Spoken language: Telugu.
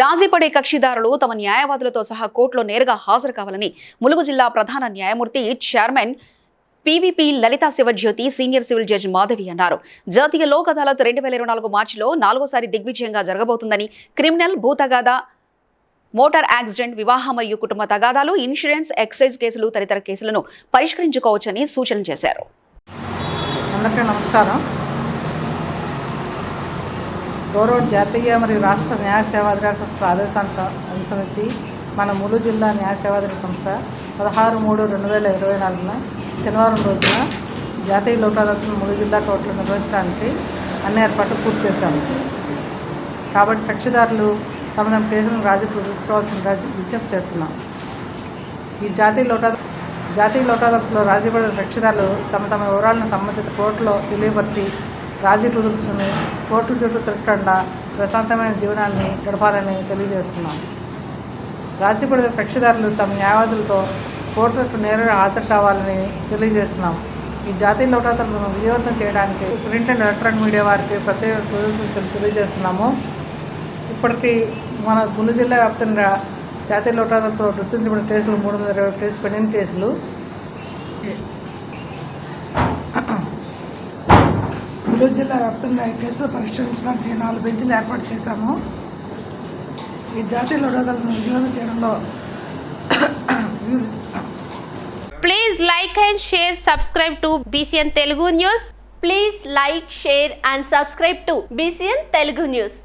రాజీపడే కక్షిదారులు తమ న్యాయవాదులతో సహా కోర్టులో నేరుగా హాజరు కావాలని ములుగు జిల్లా ప్రధాన న్యాయమూర్తి chairman PVP Lalitha Sivajyothi senior civil judge Madhavi అన్నారు. జాతీయ లోక్ అదాలత్ రెండు వేల ఇరవై నాలుగు మార్చిలో నాలుగోసారి దిగ్విజయంగా జరగబోతుందని క్రిమినల్ భూతగాదా మోటార్ యాక్సిడెంట్ వివాహ మరియు కుటుంబ తగాదాలు ఇన్సూరెన్స్ ఎక్సైజ్ కేసులు తదితర కేసులను పరిష్కరించుకోవచ్చని సూచన చేశారు. అందరికీ నమస్కారం. గౌరవ జాతీయ మరియు రాష్ట్ర న్యాయ సేవాధికార సంస్థ ఆదేశాన్ని స- అనుసరించి మన ములు జిల్లా న్యాయ సేవాధికార సంస్థ పదహారు మూడు రెండు వేల ఇరవై నాలుగున శనివారం రోజున జాతీయ లోకాదాలతను ములు జిల్లా కోర్టులో నిర్వహించడానికి అన్ని ఏర్పాట్లు పూర్తి చేశాము. కాబట్టి కక్షిదారులు తమ తమ కేసులను రాజీ ప్రదర్శించవలసిందిగా విజ్ఞప్తి చేస్తున్నాం. ఈ జాతీయ లోటా జాతీయ లోటాదాలతలో రాజీపడిన కక్షిదారులు తమ తమ వివరాలను సంబంధిత కోర్టులో తెలియపరిచి రాజీ కుదుర్చుకుని కోర్టు చుట్టూ తిరగకుండా ప్రశాంతమైన జీవనాన్ని గడపాలని తెలియజేస్తున్నాం. రాజీ కక్షిదారులు తమ న్యాయవాదులతో కోర్టులకు నేరుగా హాజరు కావాలని తెలియజేస్తున్నాం. ఈ జాతీయ లోటాతలను విజయవంతం చేయడానికి ప్రింట్ అండ్ ఎలక్ట్రానిక్ మీడియా వారికి ప్రత్యేక కృతజ్ఞతలు తెలియజేస్తున్నాము. ఇప్పటికీ మన గుంటూరు జిల్లా వ్యాప్తంగా జాతీయ లోటాతలతో గుర్తించబడిన కేసులు మూడు వందల ఇరవై కేసు పెండింగ్ కేసులు. గుంటూరు జిల్లా వ్యాప్తంగా ఐదు కేసులు పరిష్కరించడానికి నాలుగు బెంచ్లు ఏర్పాటు చేశాము. ఈ జాతీయ లోడోదాలను విజయవంతం చేయడంలో please like and share subscribe to BCN Telugu news please like share and subscribe to BCN Telugu news